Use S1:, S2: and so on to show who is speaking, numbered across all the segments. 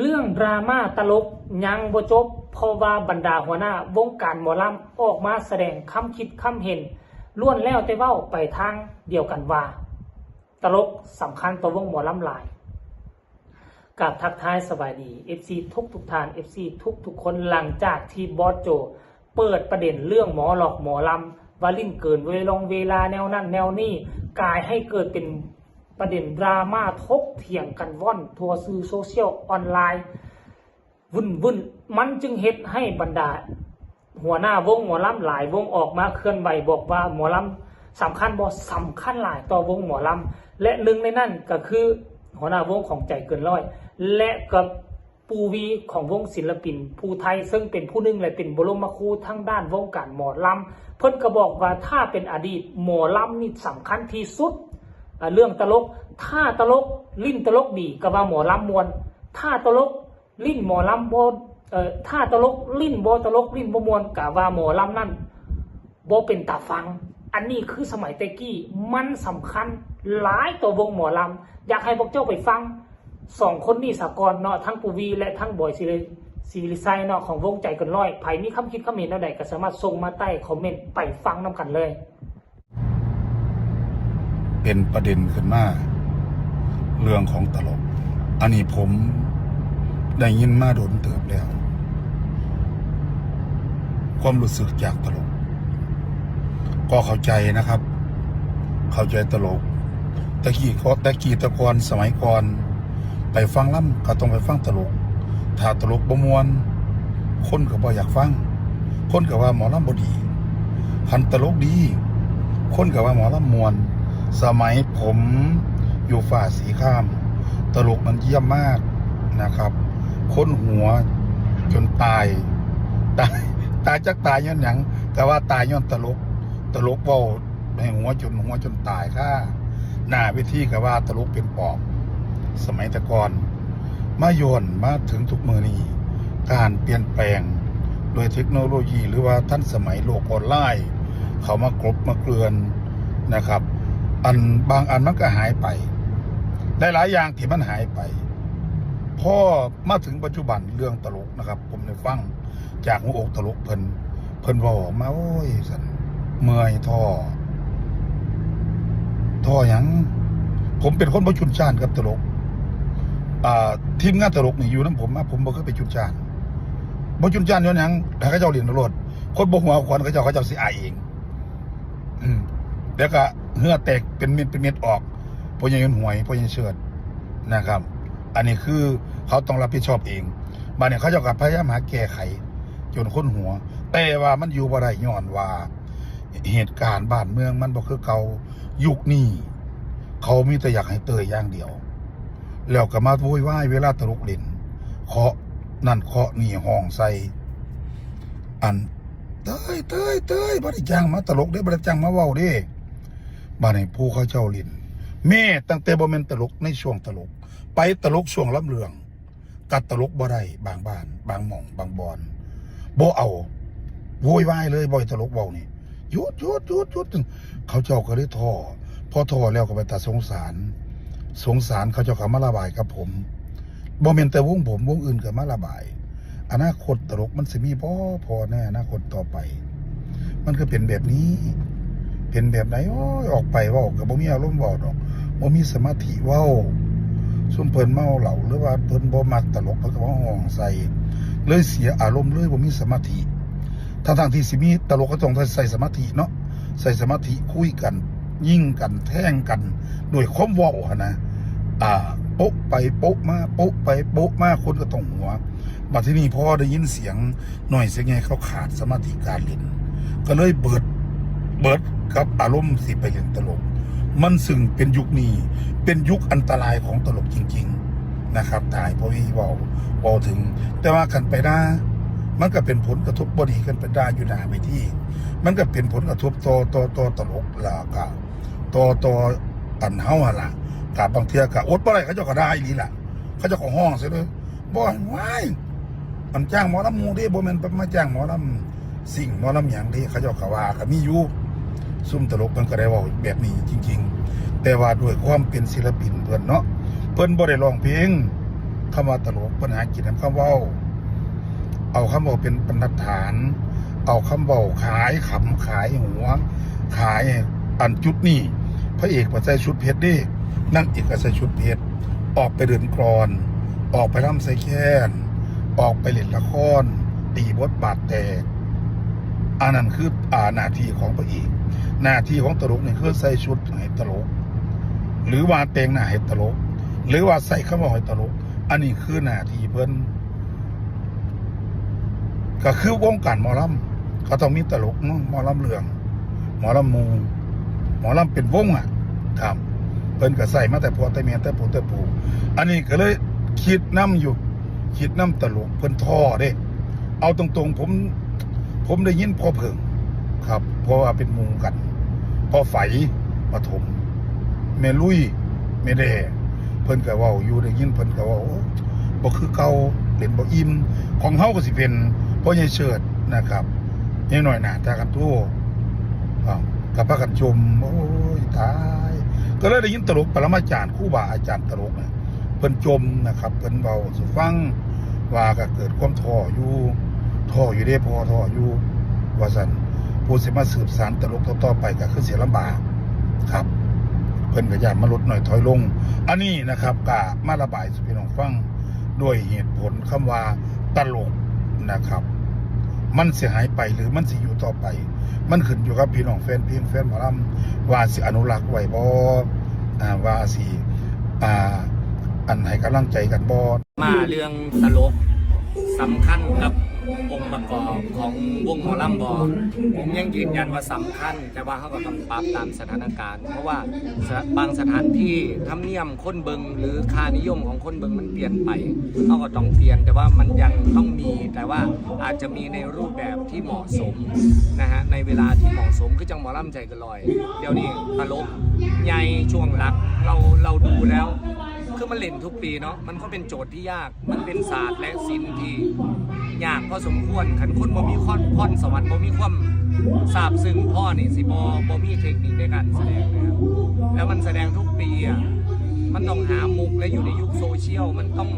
S1: เรื่องดราม่าตลกยังบ่จบเพราะว่าบรรดาหัวหน้าวงการหมอลำออกมาแสดงคำคิดคำเห็นล้วนแล้วแต่เว้าไปทางเดียวกันว่า ตลกสำคัญต่อวงหมอลำหลายกับทักทายสบายดี FC ทุกทุกทาน FC ทุกทุกคนหลังจากที่บอสโจ เปิดประเด็นเรื่องหมอหลอกหมอลำวาลิ่นเกินเวลงเวลาแนวนั้นแนวนี้กลายให้เกิดเป็น ประเด็นดราม่าทกเถียงกันว่อนทั่วสื่อโซเชียลออนไลน์วุ่นวุ่นมันจึงเฮ็ดให้บรรดา หัวหน้าวงหมอลำหลายวงออกมาเคลื่อนไหวบอกว่าหมอลำสำคัญบ่สำคัญหลายต่อวงหมอลำและหนึ่งในนั้นก็คือหัวหน้าวงของใจเกินร้อย และกับปูวีของวงศิลปินผู้ไทย ซึ่งเป็นผู้หนึ่งและเป็นบรมครูทั้งด้านวงการหมอลำเพิ่นก็บอกว่าถ้าเป็นอดีตหมอลำนี่สำคัญที่สุด เรื่องตลก ถ้าตลกลิ้นตลกดีก็ว่าหมอลำมวน ถ้าตลกลิ้นหมอลำบเอ่อถ้าตลกลิ้นบอตลกลิ้นบมวนกะว่าหมอลำนั่นบเป็นตาฟัง อันนี้คือสมัยเตกี้มันสำคัญหลายตัววงหมอลำอยากให้พวกเจ้าไปฟังสองคนนี้สากลเนาะทั้งปูวีและทั้งบอยซิเลซีวิลิไซเนาะของวงใจกันร้อยไผมีคำคิดคำเห็นอาใดก็สามารถส่งมาใต้คอมเมนต์ไปฟังน้กันเลย
S2: เป็นประเด็นขึ้นมาเรื่องของตลก อันนี้ผมได้ยินมาโดนเติบแล้ว ความรู้สึกจากตลก ก็เข้าใจนะครับ เข้าใจตลกตะกี้เขาตะกี้ตะกอนสมัยก่อน ไปฟังล่ำก็ต้องไปฟังตลก ถ้าตลกประมวล คนก็บ่อยากฟัง คนก็ว่าหมอลำบดีคันตลกดี คนก็ว่าหมอลำมวน สมัยผมอยู่ฝ่าสีข้าม ตลกมันเยี่ยมมากนะครับ ค้นหัวจนตาย ตาย ตายจักตายย้อนหยัง แต่ว่าตายย้อนตลก ตลกเว้าให้หัวจนหัวจนตายค่ะหน้าวิธีก็ว่าตลกเป็นปอบ สมัยตะกอนมาโยนมาถึงทุกมือนี้การเปลี่ยนแปลงโดยเทคโนโลยีหรือว่าท่านสมัยโลกออนไลน์ เขามากรบมาเกลือนนะครับ อันบางอันมันก็หายไปหลายๆอย่างที่มันหายไปพอมาถึงปัจจุบันเรื่องตลกนะครับ ผมได้ฟังจากหัวอกตลกเพิ่นเพิ่นเว่าอกมาโอ้ยสันเมื่อยท่อท่อหยังผมเป็นคนบ่ชุนชานครับตลกทีมงานตลกนี่อยู่น้ำผมมาผมบ่เคยไปชุนชานบ่ชุนชานย้อนยังถ้าเขาเจ้าเรียนตลดคนบ่หัวควันเขาเจ้าเขาเจ้าสิอายเอง อืมแล้วก็ เหงื่อแตกเป็นเม็ดเป็นเม็ดออกเพราะยังหวยเพราะยังเชิดนะครับ อันนี้คือเขาต้องรับผิดชอบเองบานเนี่ยเขาจะกับพยายามหาแก้ไข จนค้นหัว แต่ว่ามันอยู่บ่ได้ย้อนว่า เหตุการณ์บ้านเมืองมันบ่คือเก่ายุคนี้เขามีแต่อยากให้เตยอย่างเดียว แล้วก็มาโวยวายเวลาตลกเล่นเคาะนั่นเคาะนี่ห้องใส่อันเตยเตยเตยบ่ได้จ้างมาตลกเด้บ่ได้จ้างมาเว้าเด้ บ้านนี้ผู้เขาเจ้าลินแม่ตั้งแต่บ่แม่นตลกในช่วงตลก ไปตลกช่วงลำเลือง กัดตลกบ่ได้บางบ้าน บางหม่อง บางบอนบ่เอาโวยวายเลยบ่อยตลกเว้านี่หยุดหยุดหยุดหยุดเขาเจ้าก็เลยท้อพอท้อแล้วก็ไปตัดสงสาร สงสารเขาเจ้าก็มาระบายกับผมบ่แม่นแต่วงผมวงอื่นก็มาระบาย อนาคตตลกมันสิมีพอพอแน่อนาคตต่อไป มันก็เป็นแบบนี้ เป็นแบบไหนโอ้ยออกไปว่ากับบ่มีอารมณ์ว้าดอกบ่มีสมาธิว้าซุ่มเพิ่นเมาเหล้าหรือว่าเพิ่นบ่มักตลกเพิ่นก็บ่ห้องใส่เลยเสียอารมณ์เลยบ่มีสมาธิทั้งที่สิมีตลกก็ต้องใส่สมาธิเนาะใส่สมาธิคุยกัน ยิ่งกันแท่งกันด้วยความว้านะอ่าโป๊ะไปโป๊ะมาโป๊ะไปโป๊ะมาคนก็ต้องหัวบัดที่นี่พอได้ยินเสียงหน่อยเสียงไงเขาขาดสมาธิการเล่นก็เลยเบิดเบิด กับอารมณ์สิไปเล่นตลก มันซึ่งเป็นยุคนี้ เป็นยุคอันตรายของตลกจริง ๆนะครับตายพราะวี่เว่าเว่าถึง แต่ว่ากันไปได้มันก็เป็นผลกระทบบดีกันไปได้อยู่หนาไปที่ มันก็เป็นผลกระทบต่อต่อต่อตลกล่ะก็ต่อต่อตันเฮาหล่ะกับบางเทียก็อดบ่ได้เขาเจ้าก็ได้อีหลีล่ะ เขาเจ้าก็ห้องเสียเลยบ่ให้ว้ายมันจ้างหมอลำมูเด้บ่แม่นมาจ้างหมอลำสิ่งหมอลำหยังเด้เขาเจ้าก็ว่าก็มีอยู่ ซุ่มตลกเพิ่นก็ได้เว้าแบบนี้จริง ๆ แต่ว่าด้วยความเป็นศิลปินเพิ่นเนาะเพิ่นบ่ได้ร้องเพลงเขำว่าตลกปัญหากินน้ำคำเว้า เอาคำเว้าเป็นบรรทัดฐาน เอาคำเว้าขายขำขายหัว ขายอันจุดนี้พระเอกมาใส่ชุดเพชรดินั่งเอกก็ใส่ชุดเพชรออกไปเดินกรอน ออกไปร่ำใส่แค้นออกไปเล่นละครตีบทบาทแตกอันนั้นคืออาหน้าที่ของพระเอก หน้าที่ของตลกนี่คือใส่ชุดให้ตลก หรือว่าแต่งหน้าให้ตลก หรือว่าใส่คำว่าให้ตลก อันนี้คือหน้าที่เพิ่นก็คือวงการหมอลำก็ต้องมีตลกเนาะหมอลำเรื่อง หมอลำมู หมอลำเป็นวงอะ ครับเพิ่นก็ใส่มาแต่พอแต่เมียแต่ปู่แต่ปู่อันนี้ก็เลยคิดน้ำอยู่ คิดน้ำตลกเพิ่นท่อเด้ เอาตรงๆผม ผมได้ยินพอเพิ่ง ครับ เพราะว่าเป็นหมูกันพอไฝปฐมเมลุยเมเดเพิ่นก็ว้าอยู่ได้ยินเพิ่นก็ว่าโอ้บ่คือเก่าเล่นบ่อิ่มของเฮาก็สิเป็นพ่อใหญ่เชิดนะครับนี่หน่อยน้าตากันทั่วกับพากันชมโอ้ยตายก็เลยได้ยินตลกปรมาจารย์ครูบาอาจารย์ตลกเนี่ยเพิ่นจมนะครับเพิ่นเบาสุฟังว่าก็เกิดความท้ออยู่ท้ออยู่เด้พอท้ออยู่ว่าซั่น ผู้สิมาสืบสารตลกต่อๆไปก็คือเสียลำบากครับ เพิ่นก็ย่านมาลดหน่อยถอยลง อันนี้นะครับกะมาระบายสุพี่น้องฟังด้วยเหตุผลคำว่าตลกนะครับ มันเสียหายไปหรือมันสิอยู่ต่อไป มันขึ้นอยู่กับพี่น้องแฟนเพลงแฟนหมอลำว่าสิอนุรักษ์ไว้บ่อ่าว่าสิอ่าอันให้กำลังใจกันบ่
S3: มาเรื่องตลกสำคัญกับ องค์ประกอบของวงหมอลำบอผมยังยืนยันว่าสำคัญ แต่ว่าเขาก็ต้องปรับตามสถานการณ์ เพราะว่าบางสถานที่ทำเนียมคนเบิงหรือค่านิยมของคนเบิงมันเปลี่ยนไปเขาก็ต้องเปลี่ยนแต่ว่ามันยังต้องมี แต่ว่าอาจจะมีในรูปแบบที่เหมาะสมนะฮะในเวลาที่เหมาะสมคือจังหมอลำใจกันลอย เดี๋ยวนี้ตลกใหญ่ช่วงหลักเราเราดูแล้ว คือมันเล่นทุกปีเนาะมันก็เป็นโจทย์ที่ยากมันเป็นศาสตร์และศิลป์ที่ยากพอสมควรขันคนบ่มีข้อนพรสวรรค์บ่มีความทราบซึ้งพ่อนี่สิบ่บ่มีเทคนิคในการแสดงนะครับแล้วมันแสดงทุกปีอะมันต้องหามุกและอยู่ในยุคโซเชียลมันต้อง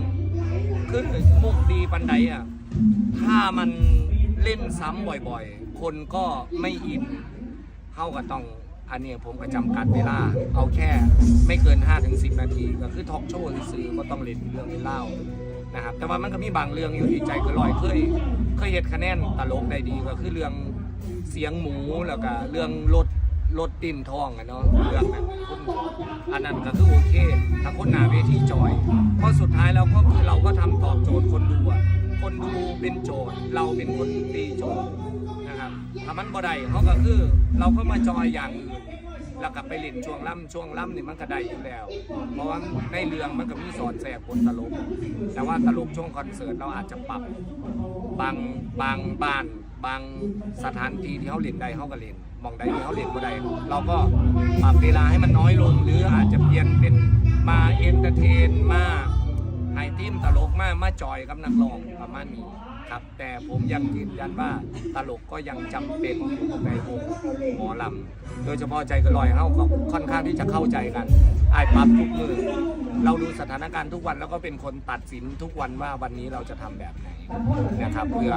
S3: คือมุกดีปันใดอะถ้ามันเล่นซ้ำบ่อยๆ คนก็ไม่อินเข้าก็ต้อง อันนี้ผมก็จำกัดเวลา เอาแค่ไม่เกิน 5-10 นาที ก็คือทอกโชว์ซื้อก็ต้องเล่นเรื่องเล่านะครับแต่ว่ามันก็มีบางเรื่องอยู่ที่ใจก็ลอยเคยเคยเห็นคะแนนตลกได้ดีก็คือเรื่องเสียงหมูแล้วก็เรื่องรถรถติ่นทองอะเนาะเรื่องนั้นอันนั้นก็คือโอเคถ้าคนหนาเวทีจอยเพราะสุดท้ายแล้วก็คือเราก็ทำตอบโจทย์คนดูอะคนดูเป็นโจทย์ เราเป็นคนตีโจทย์นะครับถ้ามันบ่ได้เขาก็คือเราก็มาจอยอย่างอื่น แล้วก็ไปเล่นช่วงล่ำช่วงล่ำนี่มันก็ได้อยู่แล้ว เพราะว่าในเรื่องมันก็มีสอนแสบบนตลก แต่ว่าตลกช่วงคอนเสิร์ตเราอาจจะปรับบางบางบ้านบางสถานที่ที่เขาเล่นได้เขาก็เล่นมองใดที่เขาเล่นบ่ได้เราก็ปรับเวลาให้มันน้อยลง หรืออาจจะเปลี่ยนเป็นมาเอนเตอร์เทนมาไฮทีมตลกมามาจอยกับนักร้องประมาณนี้ ครับแต่ผมยังยืนยันว่าตลกก็ยังจำเป็นอยู่ในวงหมอลำโดยเฉพาะใจก็ลอยเข้าก็ค่อนข้างที่จะเข้าใจกันไอ้ปั๊บทุกมือเราดูสถานการณ์ทุกวันแล้วก็เป็นคนตัดสินทุกวันว่าวันนี้เราจะทำแบบไหนนะครับเพื่อ